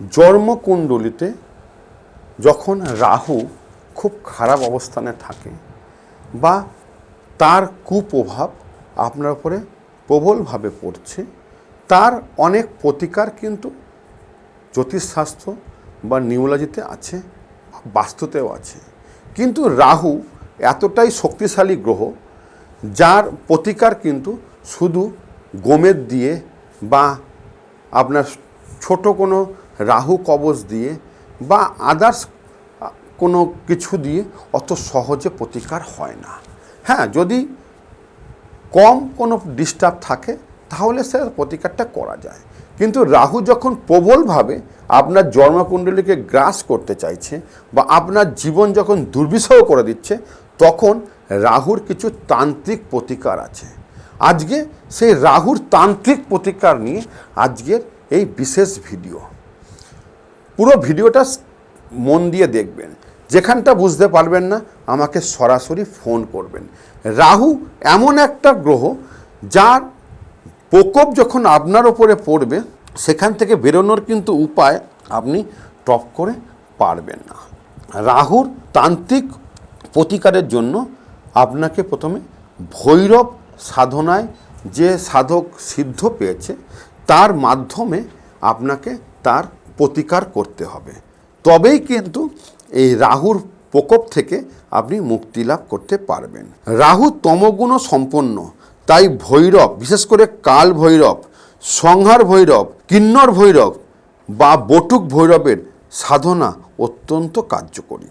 জন্মকুণ্ডলিতে যখন রাহু খুব খারাপ অবস্থানে থাকে বা তার কুপ্রভাব আপনার উপরে প্রবলভাবে পড়ছে, তার অনেক প্রতিকার কিন্তু জ্যোতিষশাস্ত্র বা নিউলজিতে আছে, বাস্তুতেও আছে। কিন্তু রাহু এতটাই শক্তিশালী গ্রহ, যার প্রতিকার কিন্তু শুধু গোমের দিয়ে বা আপনার ছোট কোনো রাহু কবচ দিয়ে বা আদার্স কোনো কিছু দিয়ে অত সহজে প্রতিকার হয় না। হ্যাঁ যদি কম কোনো ডিস্টার্ব থাকে, তাহলে সে প্রতিকারটা করা যায়। কিন্তু রাহু যখন প্রবলভাবে আপনার জন্মকুণ্ডলীকে গ্রাস করতে চাইছে বা আপনার জীবন যখন দুর্বিষহ করে দিচ্ছে, তখন রাহুর কিছু তান্ত্রিক প্রতিকার আছে। আজকে সেই রাহুর তান্ত্রিক প্রতিকার নিয়ে আজকের এই বিশেষ ভিডিও পুরো ভিডিওটা মন দিয়ে দেখবেন। যেখানটা বুঝতে পারবেন না, আমাকে সরাসরি ফোন করবেন। রাহু এমন একটা গ্রহ, যার প্রকোপ যখন আপনার ওপরে পড়বে, সেখান থেকে বেরোনোর কিন্তু উপায় আপনি টপ করে পারবেন না। রাহুর তান্ত্রিক প্রতিকারের জন্য আপনাকে প্রথমে ভৈরব সাধনায় যে সাধক সিদ্ধ পেয়েছে, তার মাধ্যমে আপনাকে তার প্রতিকার করতে হবে। তবেই কিন্তু এই রাহুর প্রকোপ থেকে আপনি মুক্তি লাভ করতে পারবেন। রাহু তমগুণ সম্পন্ন, তাই ভৈরব, বিশেষ করে কাল ভৈরব, সংহার ভৈরব, কিন্নর ভৈরব বা বটুক ভৈরবের সাধনা অত্যন্ত কার্যকরী।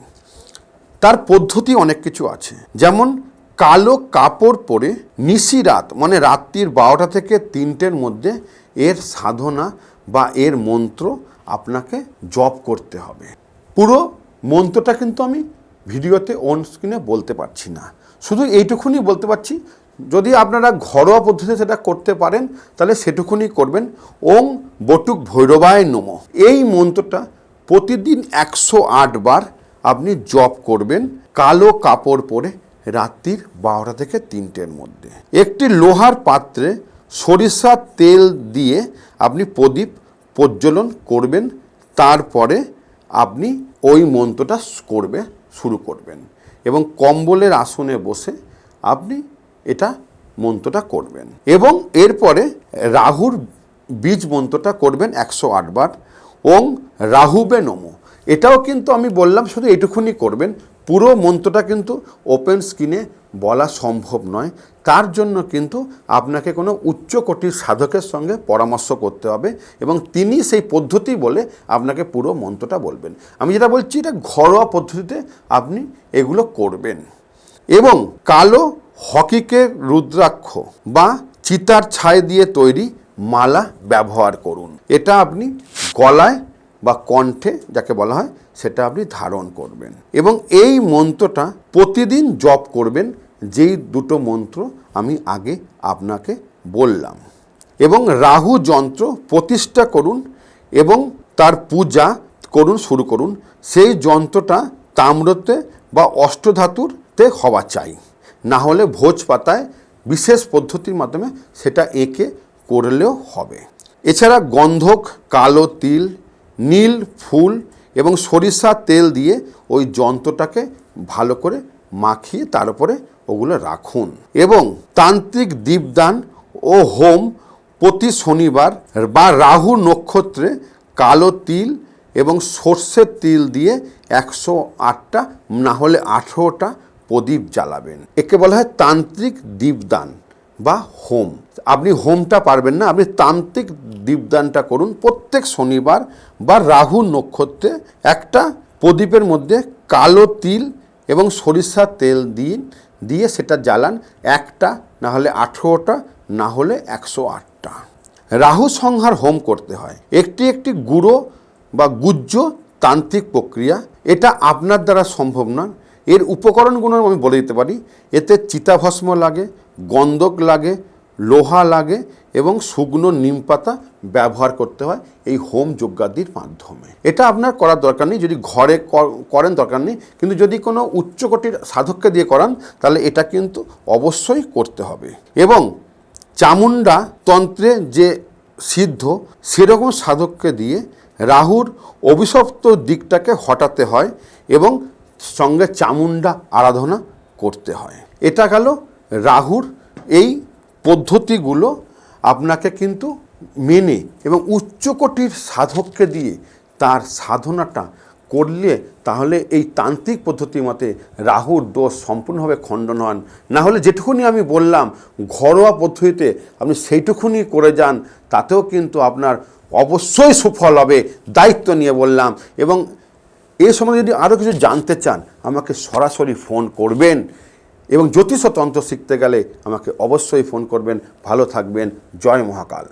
তার পদ্ধতি অনেক কিছু আছে। যেমন কালো কাপড় পরে নিশি রাত মানে রাত্রির বারোটা থেকে তিনটের মধ্যে এর সাধনা বা এর মন্ত্র আপনাকে জব করতে হবে। পুরো মন্ত্রটা কিন্তু আমি ভিডিওতে অন স্ক্রিনে বলতে পারছি না। শুধু এইটুকুনি বলতে পারছি, যদি আপনারা ঘরোয়া পদ্ধতিতে সেটা করতে পারেন, তাহলে সেটুকুনি করবেন। ওং বটুক ভৈরবায় নম। এই মন্ত্রটা প্রতিদিন একশো আট বার আপনি জপ করবেন কালো কাপড় পরে রাত্রির বারোটা থেকে তিনটের মধ্যে। একটি লোহার পাত্রে সরিষার তেল দিয়ে আপনি প্রদীপ প্রজ্বলন করবেন, তারপরে আপনি ওই মন্ত্রটা করবে, শুরু করবেন। এবং কম্বলের আসনে বসে আপনি এটা মন্ত্রটা করবেন। এবং এরপরে রাহুর বীজ মন্ত্রটা করবেন একশো আটবার ওং রাহুবে নমো। এটাও কিন্তু আমি বললাম, শুধু এটুকুনি করবেন। পুরো মন্ত্রটা কিন্তু ওপেন স্ক্রিনে বলা সম্ভব নয়। তার জন্য কিন্তু আপনাকে কোনো উচ্চকোটির সাধকের সঙ্গে পরামর্শ করতে হবে এবং তিনি সেই পদ্ধতি বলে আপনাকে পুরো মন্ত্রটা বলবেন। আমি যেটা বলছি, এটা ঘরোয়া পদ্ধতিতে আপনি এগুলো করবেন। এবং কালো হকিকের রুদ্রাক্ষ বা চিতার ছায় দিয়ে তৈরি মালা ব্যবহার করুন। এটা আপনি গলায় বা কণ্ঠে, যাকে বলা হয় সেটা আপনি ধারণ করবেন। এবং এই মন্ত্রটা প্রতিদিন জপ করবেন, যেই দুটো মন্ত্র আমি আগে আপনাকে বললাম। এবং রাহু যন্ত্র প্রতিষ্ঠা করুন এবং তার পূজা করুন, শুরু করুন। সেই যন্ত্রটা তাম্রতে বা অষ্টধাতুরতে হওয়া চাই। না হলে ভোজ পাতায় বিশেষ পদ্ধতির মাধ্যমে সেটা এঁকে করলেও হবে। এছাড়া গন্ধক, কালো তিল, নীল ফুল এবং সরিষার তেল দিয়ে ওই যন্ত্রটাকে ভালো করে মাখিয়ে তার উপরে ওগুলো রাখুন। এবং তান্ত্রিক দীপদান ও হোম প্রতি শনিবার বা রাহু নক্ষত্রে কালো তিল এবং সর্ষের তিল দিয়ে একশো আটটা না হলে আঠেরোটা প্রদীপ জ্বালাবেন। একে বলা হয় তান্ত্রিক দীপদান। বা হোম। আপনি হোমটা পারবেন না, আপনি তান্ত্রিক দীপদানটা করুন। প্রত্যেক শনিবার বা রাহু নক্ষত্রে একটা প্রদীপের মধ্যে কালো তিল এবং সরিষার তেল দিন, দিয়ে সেটা জ্বালান। একটা না হলে আঠেরোটা না হলে একশো আটটা। রাহু সংহার হোম করতে হয়। একটি একটি গুঁড়ো বা গুজ্জ তান্ত্রিক প্রক্রিয়া, এটা আপনার দ্বারা সম্ভব না এর উপকরণগুলো আমি বলে দিতে পারি। এতে চিতাভস্ম লাগে, গন্ধক লাগে, লোহা লাগে এবং শুকনো নিম পাতা ব্যবহার করতে হয় এই হোম যজ্ঞাদির মাধ্যমে। এটা আপনার করার দরকার নেই, যদি ঘরে করেন দরকার নেই, কিন্তু যদি কোনো উচ্চকোটির সাধককে দিয়ে করান, তাহলে এটা কিন্তু অবশ্যই করতে হবে। এবং চামুন্ডা তন্ত্রে যে সিদ্ধ, সেরকম সাধককে দিয়ে রাহুর অভিশপ্ত দিকটাকে হটাতে হয় এবং সঙ্গে চামুন্ডা আরাধনা করতে হয়। এটা গেল রাহুর এই পদ্ধতিগুলো আপনাকে কিন্তু মেনে এবং উচ্চকোটির সাধককে দিয়ে তার সাধনাটা করলে তাহলে এই তান্ত্রিক পদ্ধতি মতে রাহুর দোষ সম্পূর্ণভাবে খণ্ডন হন। না হলে যেটুকুনি আমি বললাম, ঘরোয়া পদ্ধতিতে আপনি সেইটুকুনি করে যান, তাতেও কিন্তু আপনার অবশ্যই সুফল হবে, দায়িত্ব নিয়ে বললাম এবং এ সময় যদি আরও কিছু জানতে চান, আমাকে সরাসরি ফোন করবেন এবং জ্যোতিষতন্ত্র শিখতে গেলে আমাকে অবশ্যই ফোন করবেন। ভালো থাকবেন। জয় মহাকাল।